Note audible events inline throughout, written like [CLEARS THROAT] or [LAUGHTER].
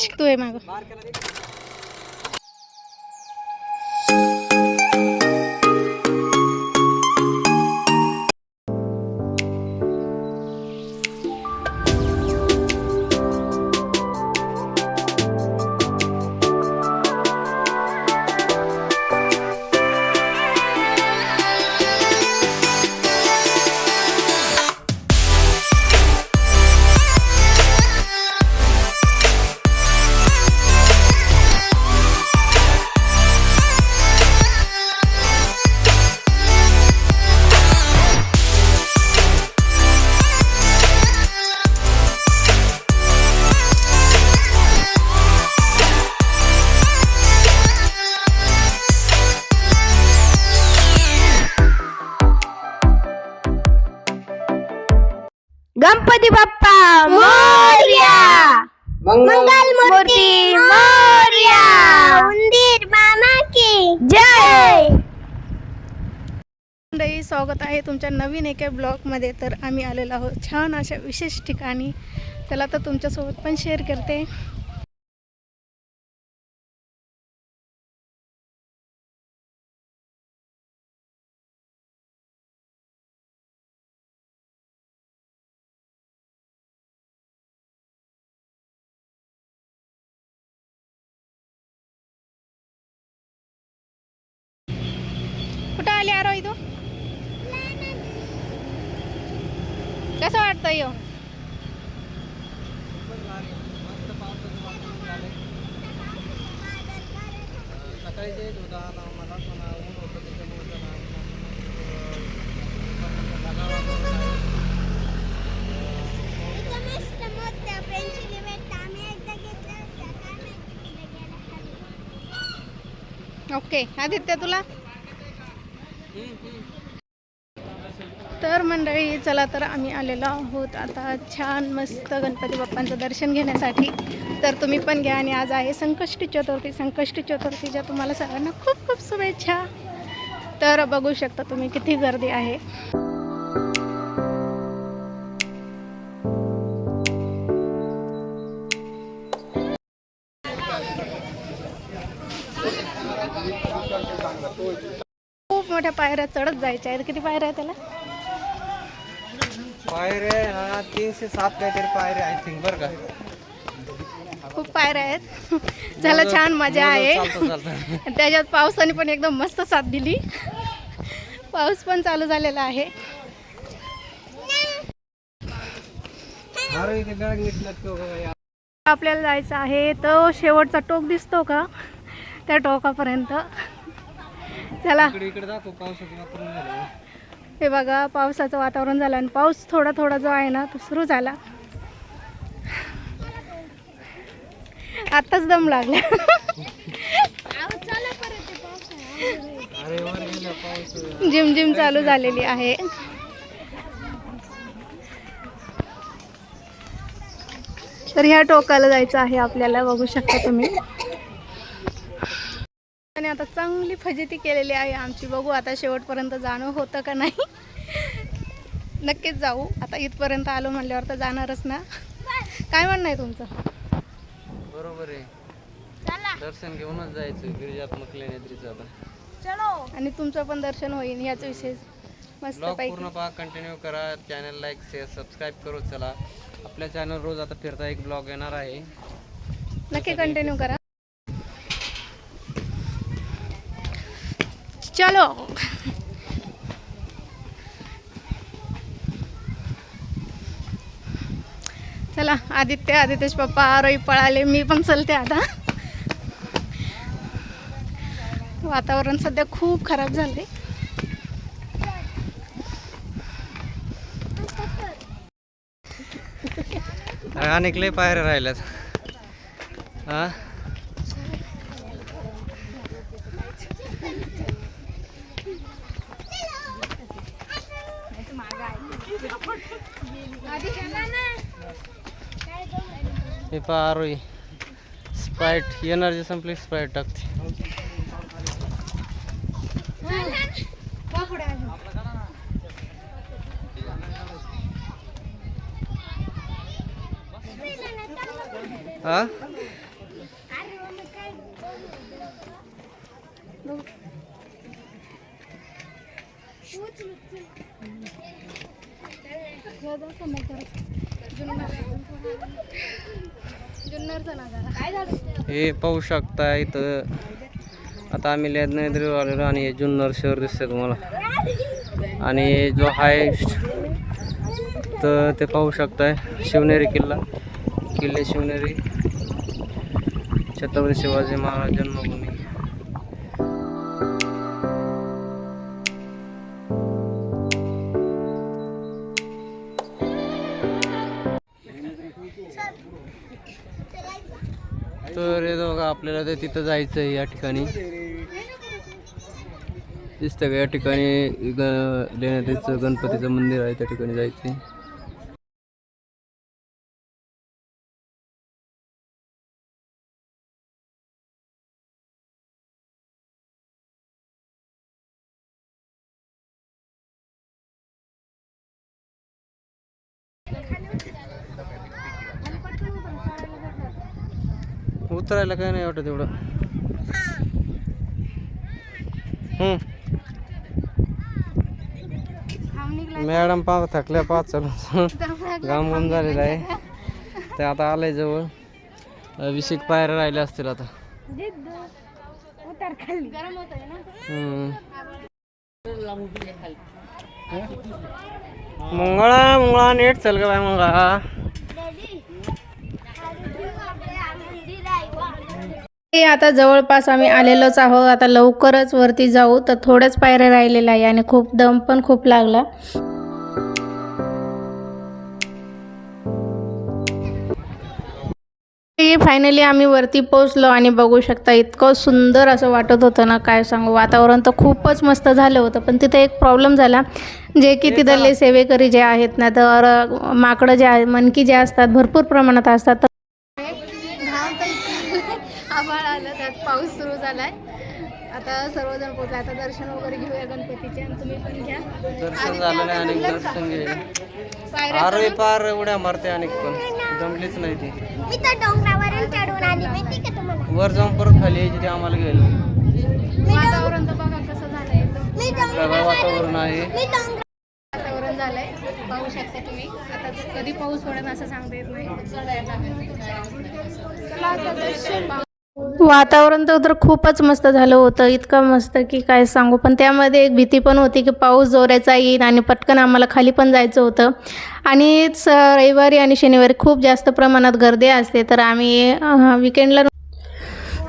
शिकतोय माग. मूर्ती मोर्या! उंदीर मामा की जय! मंडळी स्वागत आहे तुमच्या नवीन एका ब्लॉगमध्ये. तर आम्ही आलेलो आहोत छान अशा विशेष ठिकाणी. चला तर तुमच्यासोबत पण शेअर करते. कसं वाटतं यो? सकाळी जे होता ना मला पण ऊन होतं त्याच्यामुळे जरा, ओके आदित्य तुला? तर मंडळी चला तर आम्ही आलेलो आहोत. आता छान मस्त गणपती बाप्पांचं दर्शन घेण्यासाठी. तर तुम्ही पण घ्या आणि आज आहे संकष्टी चतुर्थी. संकष्टी चतुर्थीच्या तुम्हाला सगळ्यांना खूप खूप शुभेच्छा. तर बघू शकता तुम्ही किती गर्दी आहे. खूप मोठ्या पायऱ्या चढत जायच्या आहेत. किती पायऱ्या आहेत त्याला? पायऱ्या आहे ना तीनशे सात काहीतरी पायऱ्या आय थिंक बरं का? खूप पायऱ्या आहेत. चला छान मजा आहे. चालतं चालतं. [LAUGHS] त्याच्यात पावसाने पण एकदम मस्त साथ दिली. पाऊस पण चालू झालेला आहे. अरे इथे बॅग नीट लटकव बघा या. आपल्याला जायचं आहे तो शेवटचा टोक दिसतो का? त्या टोकापर्यंत. चला. इकडे इकडे दाखव पावसाचं वातावरण झालं. हे बघा पावसाचं वातावरण झालं आणि पाऊस थोडा थोडा जो आहे ना तो सुरू झाला. आत्ताच दम लागला. जिम जिम चालू झालेली आहे. तर ह्या टोकाला जायचं आहे आपल्याला बघू शकता तुम्ही. आणि आता चांगली फजिती केलेली आहे आमची. बघू आता शेवटपर्यंत जाणं होतं का नाही. नक्कीच जाऊ. आता इथपर्यंत आलो म्हणल्यावर तर जाणारच ना. काय म्हणणं आहे तुमचं? बरोबर आहे. दर्शन घेऊनच जायचं गिरिजात्मक लेण्याद्रीचं आता. आणि तुमचं पण दर्शन होईल ह्याच विशेष. मस्त पूर्ण पहा कंटिन्यू करा. चॅनल लाईक शेअर सबस्क्राईब करू चला. आपल्या चॅनल रोज आता फिरता एक ब्लॉग येणार आहे. नक्की कंटिन्यू करा. चलो। चला आदित्य आदित्यच पप्पा आरोही पळाले मी पण चलते आता. वातावरण सध्या खूप खराब झाले अनेक लय पायऱ्या राहिल्यात. हा? हे पहा आरोई स्प्राईट एनर्जी संपली स्प्राईट टाकते. हे पाहू शकता इथं. आता आम्ही लेदनेद्री आलेलो आणि हे जुन्नर शहर दिसतं तुम्हाला. आणि जो हाय तर ते पाहू शकताय शिवनेरी किल्ला. किल्ले शिवनेरी. छत्रपती शिवाजी महाराज जन्मभूमी. तर हे बघा आपल्याला ते तिथं जायचं आहे या ठिकाणी. दिसतं का या ठिकाणी ग गणपतीचं मंदिर आहे त्या ठिकाणी जायचं आहे उतरायला काय नाही वाटत एवढं. मॅडम पाव थकल्या पाच चालू. घाम घाम झालेला आहे. ते आता आलंय जवळ. अभिषेक पायऱ्या राहिल्या असतील आता. मंगळा मंगळा नेट चल का बाय मंगळा. आता जवळपास आम्ही आलेलोच आहोत. आता लवकरच वरती जाऊ. तर थोड्याच पायऱ्या राहिलेल्या आहे आणि खूप दम पण खूप लागला. फायनली आम्ही वरती पोचलो आणि बघू शकता इतकं सुंदर असं वाटत होतं ना काय सांगू. वातावरण तर खूपच मस्त झालं होतं पण तिथे एक प्रॉब्लेम झाला. जे की तिथले सेवेकरी जे आहेत ना तर माकडं जे आहे मनकी जे असतात भरपूर प्रमाणात असतात. आभाळ आलं त्यात पाऊस सुरू झालाय. आता सर्वजण पोहोचले. आता दर्शन वगैरे घेऊया गणपतीचे आणि तुम्ही पण घ्या. दर्शन झालं नाही आणि दर्शन घे आरोही पार एवढ्या मारते आणि पण. जमलीच नाही ती. मी तर डोंगरावरून चढून आली माहिती का तुम्हाला? वर जाऊन परत खाली यायची ती आम्हाला गेली. वातावरण तर बघा कसं झालंय. ढगाळ वातावरण आहे. वातावरण झालंय. पाहू शकता तुम्ही. आता कधी पाऊस पडेल असं सांगता येत नाही चला आता दर्शन पाहू. वातावरण तर तर खूपच मस्त झालं होतं. इतकं मस्त की काय सांगू. पण त्यामध्ये एक भीती पण होती की पाऊस जोराचा येईल आणि पटकन आम्हाला खाली पण जायचं होतं. आणि स रविवारी आणि शनिवारी खूप जास्त प्रमाणात गर्दी असते. तर आम्ही विकेंडला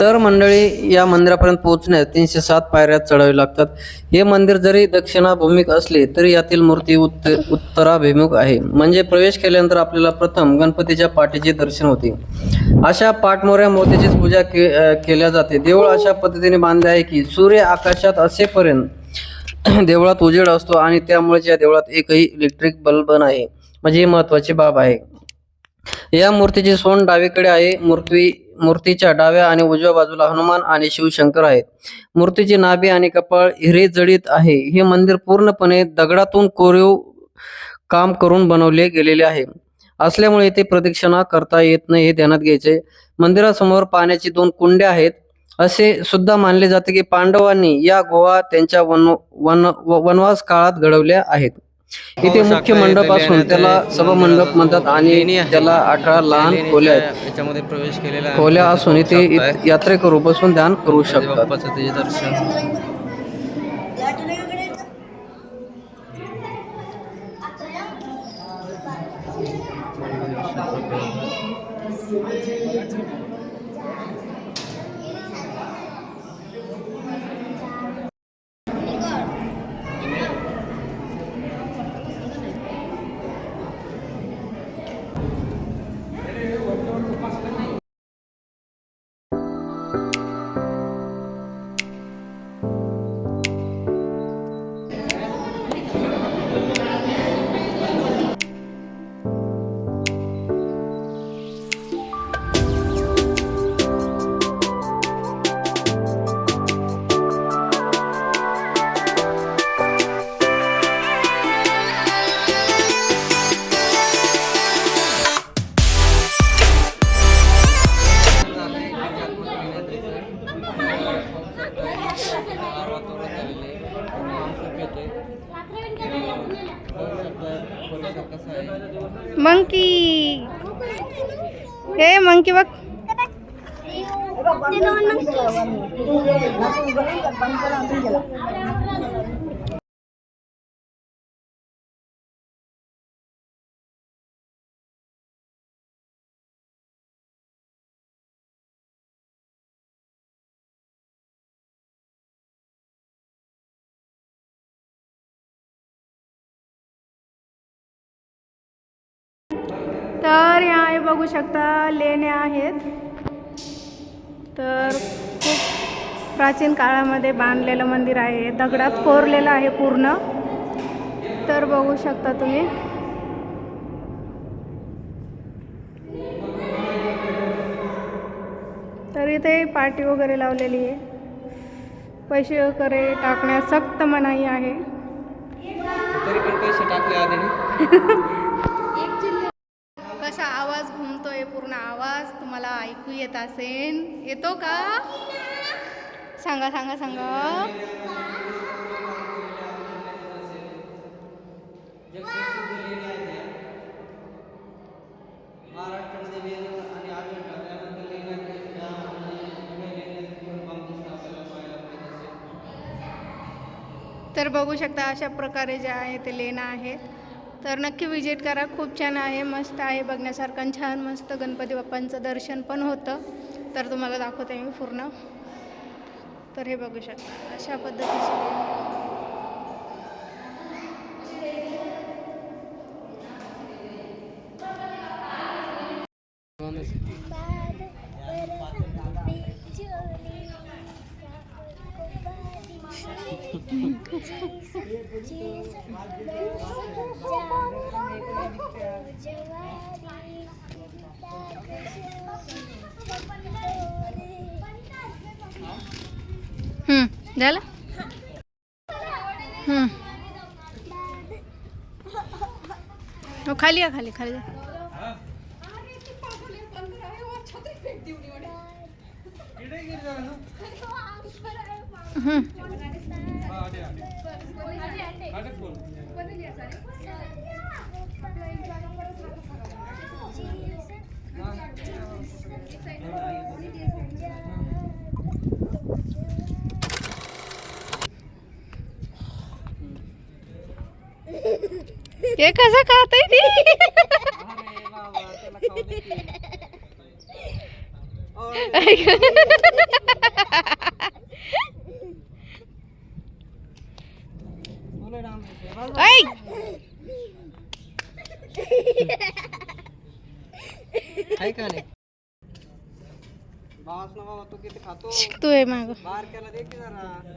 तर मंडळी या मंदिरापर्यंत पोहोचण्यास तीनशे सात पायऱ्या चढावे लागतात. हे मंदिर जरी दक्षिणाभिमुख असले तरी यातील मूर्ती उत्त उत्तराभिमुख आहे. म्हणजे प्रवेश केल्यानंतर आपल्याला प्रथम गणपतीच्या पाठीचे दर्शन होते. अशा पाठमोऱ्या मूर्तीचीच पूजा के केल्या जाते. देऊळ अशा पद्धतीने बांधले आहे की सूर्य आकाशात असेपर्यंत [CLEARS THROAT] देवळात उजेड असतो आणि त्यामुळेच या देवळात एकही इलेक्ट्रिक बल्ब नाही. म्हणजे ही महत्वाची बाब आहे. या मूर्तीची सोंड डावीकडे आहे. मूर्ती मूर्तीच्या डाव्या आणि उजव्या बाजूला हनुमान आणि शिवशंकर आहेत. मूर्तीची नाभी आणि कपाळ हिरे जडित आहे. हे मंदिर पूर्णपणे दगडातून कोरीव काम करून बनवले गेलेले आहे. असल्यामुळे इथे प्रदक्षिणा करता येत नाही हे ध्यानात घ्यायचे. मंदिरासमोर पाण्याची दोन कुंड्या आहेत. असे सुद्धा मानले जाते की पांडवांनी या गोवा त्यांच्या वन वन वनवास काळात घडवल्या आहेत. इथे मुख्य मंडप असून त्याला सभा मंडप म्हणतात आणि त्याला अठरा लहान खोल्या आहेत. याच्यामध्ये प्रवेश केलेला खोल्या असून इथे यात्रेकरू बसून ध्यान करू शकतात. दर्शन. तर या बघू शकता लेण्या आहेत. तर खूप प्राचीन काळामध्ये बांधलेलं मंदिर आहे. दगडात कोरलेलं आहे पूर्ण. तर बघू शकता तुम्ही. तर इथे पार्टी वगैरे लावलेली आहे. पैसे वगैरे टाकण्यास सक्त मनाई आहे. तरी पण पैसे टाकले आधी. [LAUGHS] कसा आवाज घुमतोय पूर्ण आवाज तुम्हाला ऐकू येत असेल येतो का? सांगा सांगा सांगा. तर बघू शकता अशा प्रकारे जे आहे ते लेणं आहेत तर नक्की विजिट करा खूप छान आहे मस्त आहे बघण्यासारखं छान मस्त गणपती बाप्पांचं दर्शन पण होतं. तर तुम्हाला दाखवते मी पूर्ण. तर हे बघू शकता अशा पद्धतीचे लेणं आहे. झालं हम्म. हो खाली या खाली खाली हे कसं खात ती? शिकतोय माग. बाहेर केला दे की जरा.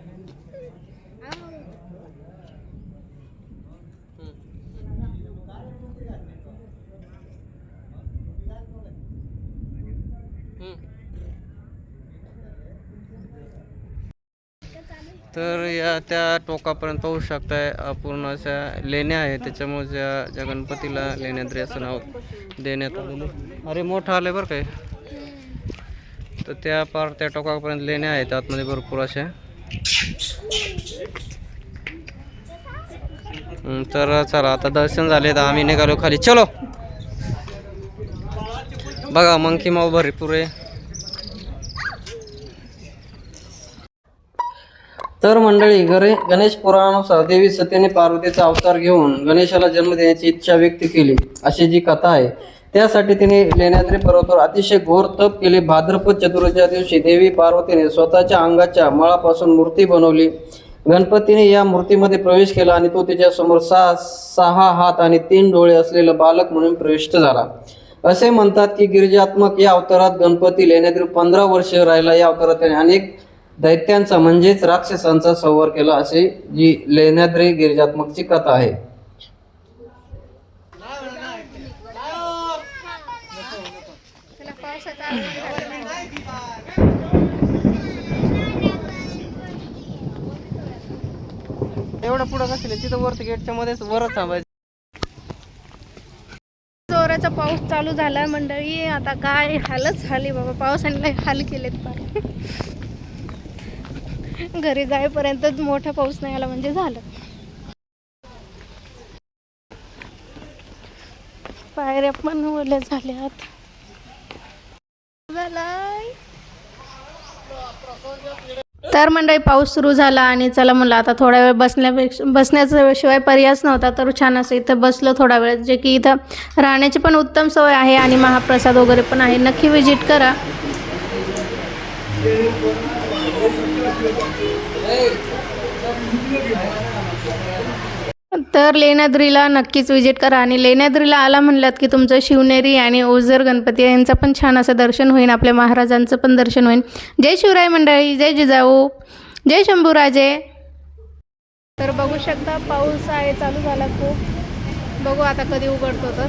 तर या त्या टोकापर्यंत पाहू शकताय अपूर्ण अशा लेण्या आहेत. त्याच्यामुळे ज्या ज्या गणपतीला लेण्याद्री असं नाव देण्यात आलेलं अरे मोठं आलं बरं काय तर त्या पार त्या टोकापर्यंत लेण्या आहेत आतमध्ये भरपूर अशा. तर चला आता दर्शन झाले तर आम्ही निघालो खाली. चलो. बघा मंकी माऊ भरपूर आहे. तर मंडळी घरे गणेश पुराणानुसार देवी सत्यने पार्वतीचा अवतार घेऊन गणेशाला जन्म देण्याची इच्छा व्यक्त केली. अशी जी कथा आहे त्यासाठी तिने लेण्याद्री पर्वतावर अतिशय घोर तप केले. भाद्रपद चतुर्थीच्या दिवशी देवी पार्वतीने स्वतःच्या अंगाच्या मळापासून मूर्ती बनवली. गणपतीने या मूर्तीमध्ये प्रवेश केला आणि तो तिच्या समोर सहा सहा हात आणि तीन डोळे असलेला बालक म्हणून प्रविष्ट झाला. असे म्हणतात की गिरिजात्मक या अवतारात गणपती लेण्याद्री पंधरा वर्ष राहिला. या अवतारात त्याने अनेक दैत्यांचा म्हणजेच राक्षसांचा संवर केला अशी जी लेण्याद्री गिरिजात्मकची कथा आहे. तेवढं पुढं कसले तिथं वरती गेटच्या मध्येच वरच थांबायचं. जोराचा पाऊस चालू झाला मंडळी आता काय हालच झाली बाबा पावसाने लय हाल केलेत पार. घरी जाईपर्यंतच मोठा पाऊस नाही आला म्हणजे झालं. पायऱ्या पण ओल्या झाल्यात. झालाय. तर मंडळी पाऊस सुरू झाला आणि चला म्हणलं आता थोडा वेळ बसण्यापेक्षा बसण्याचा शिवाय पर्यायच नव्हता तर छान असं इथं बसलो थोडा वेळ जे की इथं राहण्याची पण उत्तम सवय आहे आणि महाप्रसाद वगैरे पण आहे. नक्की व्हिजिट करा. तर लेण्याद्रीला नक्कीच विजिट करा. आणि लेण्याद्रीला आला म्हणलात की तुमचं शिवनेरी आणि ओझर गणपती यांचं पण छान असं दर्शन होईल आपल्या महाराजांचं पण दर्शन होईल जय शिवराय मंडळी जय जिजाऊ जय शंभूराजे. तर बघू शकता पाऊस आहे चालू झाला खूप. बघू आता कधी उघडतो तर.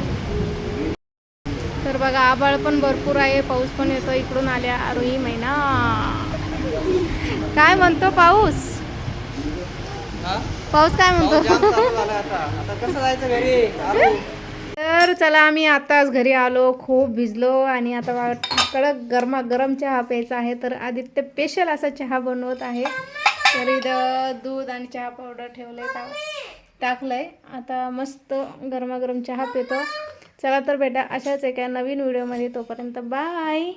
तर बघा आभाळ पण भरपूर आहे पाऊस पण येतो इकडून आल्या आरोही महिना काय म्हणतो पाऊस? पाऊस काय म्हणतो? तर चला आम्ही आताच घरी आलो खूप भिजलो आणि आता कडक गरमा गरम चहा प्यायचा आहे. तर आदित्य स्पेशल असा चहा बनवत आहे. तर इथं दूध आणि चहा पावडर ठेवलंय टा टाकलंय. आता मस्त गरमागरम चहा पितो. चला तर बेटा अशाच एका नवीन व्हिडिओमध्ये तोपर्यंत बाय